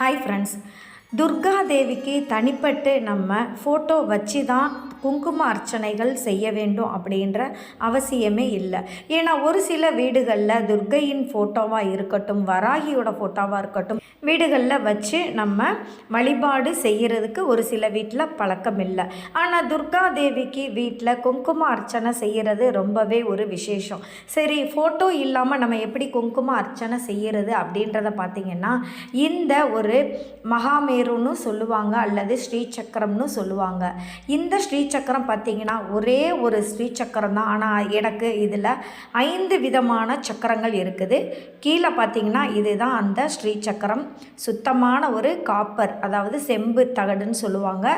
Hi friends. Durga தேவிக்கு தனிப்பட்டு நம்ம photo வச்சு தான் குங்கும அர்ச்சனைகள் செய்ய வேண்டும் அப்படின்ற அவசியமே இல்லை. ஏன்னா ஒரு சில வீடுகளில் துர்கையின் ஃபோட்டோவாக இருக்கட்டும் வராகியோட ஃபோட்டோவாக இருக்கட்டும் வீடுகளில் வச்சு நம்ம வழிபாடு செய்கிறதுக்கு ஒரு சில வீட்டில் பழக்கம் இல்லை. ஆனால் துர்கா தேவிக்கு வீட்டில் குங்கும அர்ச்சனை செய்கிறது ரொம்பவே ஒரு விசேஷம். சரி ஃபோட்டோ இல்லாமல் நம்ம எப்படி குங்கும அர்ச்சனை செய்கிறது அப்படின்றத பார்த்திங்கன்னா இந்த ஒரு மகாமே மகாமேருன்னு சொல்லுவாங்க அல்லது ஸ்ரீசக்கரம்னு சொல்லுவாங்க. இந்த ஸ்ரீசக்கரம் பார்த்திங்கன்னா ஒரே ஒரு ஸ்ரீசக்கரம் தான். ஆனால் எனக்கு இதில் ஐந்து விதமான சக்கரங்கள் இருக்குது. கீழே பார்த்திங்கன்னா இதுதான் அந்த ஸ்ரீசக்கரம். சுத்தமான ஒரு காப்பர் அதாவது செம்பு தகடுன்னு சொல்லுவாங்க.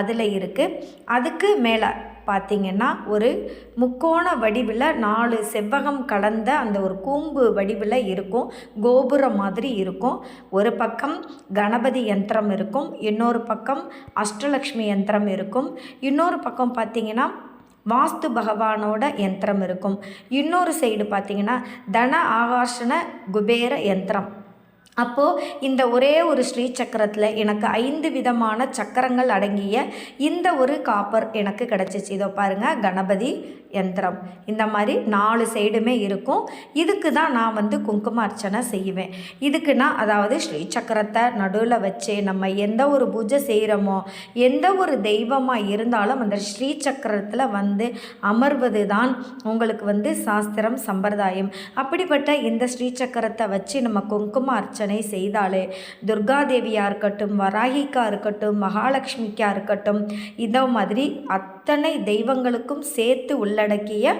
அதில் இருக்குது அதுக்கு மேலே பார்த்திங்கன்னா ஒரு முக்கோண வடிவில் நாலு செவ்வகம் கலந்த அந்த ஒரு கூம்பு வடிவில் இருக்கும் கோபுரம் மாதிரி இருக்கும். ஒரு பக்கம் கணபதி யந்திரம் இருக்கும் இன்னொரு பக்கம் அஷ்டலக்ஷ்மி யந்திரம் இருக்கும். இன்னொரு பக்கம் பார்த்திங்கன்னா வாஸ்து பகவானோட யந்திரம் இருக்கும். இன்னொரு சைடு பார்த்திங்கன்னா தன ஆகாஷன குபேர யந்திரம். அப்போது இந்த ஒரே ஒரு ஸ்ரீ சக்கரத்தில் எனக்கு ஐந்து விதமான சக்கரங்கள் அடங்கிய இந்த ஒரு காப்பர் எனக்கு கிடச்சிச்சு. இதோ பாருங்கள் கணபதி யந்திரம். இந்த மாதிரி நாலு சைடுமே இருக்கும். இதுக்கு தான் நான் வந்து குங்கும அர்ச்சனை செய்வேன். இதுக்கு நான் அதாவது ஸ்ரீ சக்கரத்தை நடுவில் வச்சு நம்ம எந்த ஒரு பூஜை செய்கிறோமோ எந்த ஒரு தெய்வமாக இருந்தாலும் அந்த ஸ்ரீ சக்கரத்தில் வந்து அமர்வது தான் உங்களுக்கு வந்து சாஸ்திரம் சம்பிரதாயம். அப்படிப்பட்ட இந்த ஸ்ரீ சக்கரத்தை வச்சு நம்ம குங்கும அர்ச்சனை செய்தாலே. துர்காதேவியாக இருக்கட்டும் வராகிக்கா இருக்கட்டும் மகாலட்சுமிக்கா இருக்கட்டும் இந்த மாதிரி அத்தனை தெய்வங்களுக்கும் சேர்த்து உள்ளடக்கிய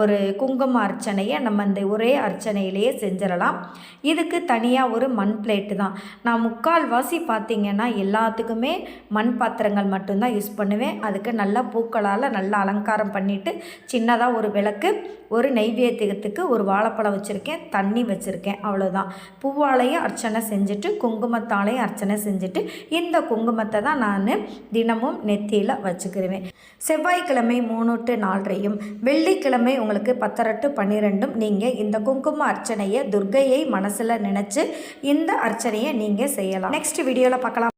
ஒரு குங்கும அர்ச்சனையை நம்ம இந்த ஒரே அர்ச்சனையிலேயே செஞ்சிடலாம். இதுக்கு தனியாக ஒரு மண் பிளேட்டு தான். நான் முக்கால்வாசி பார்த்திங்கன்னா எல்லாத்துக்குமே மண் பாத்திரங்கள் மட்டும்தான் யூஸ் பண்ணுவேன். அதுக்கு நல்லா பூக்களால் நல்லா அலங்காரம் பண்ணிவிட்டு சின்னதாக ஒரு விளக்கு ஒரு நெய்வேத்தியத்துக்கு ஒரு வாழைப்பழம் வச்சுருக்கேன் தண்ணி வச்சுருக்கேன் அவ்வளோதான் பூவாலையும் அர்ச்சனை செஞ்சுட்டு குங்குமத்தாலையும் அர்ச்சனை செஞ்சுட்டு இந்த குங்குமத்தை தான் நான் தினமும் நெத்தியில் வச்சுக்கிருவேன். செவ்வாய்க்கிழமை மூணு டு நாலரையும் வெள்ளிக்கிழமை உங்களுக்கு பத்தரை டு பன்னிரெண்டும் நீங்கள் இந்த குங்கும அர்ச்சனையை துர்கையை மனசில் நினச்சி இந்த அர்ச்சனையை நீங்கள் செய்யலாம். நெக்ஸ்ட் வீடியோவில் பார்க்கலாம்.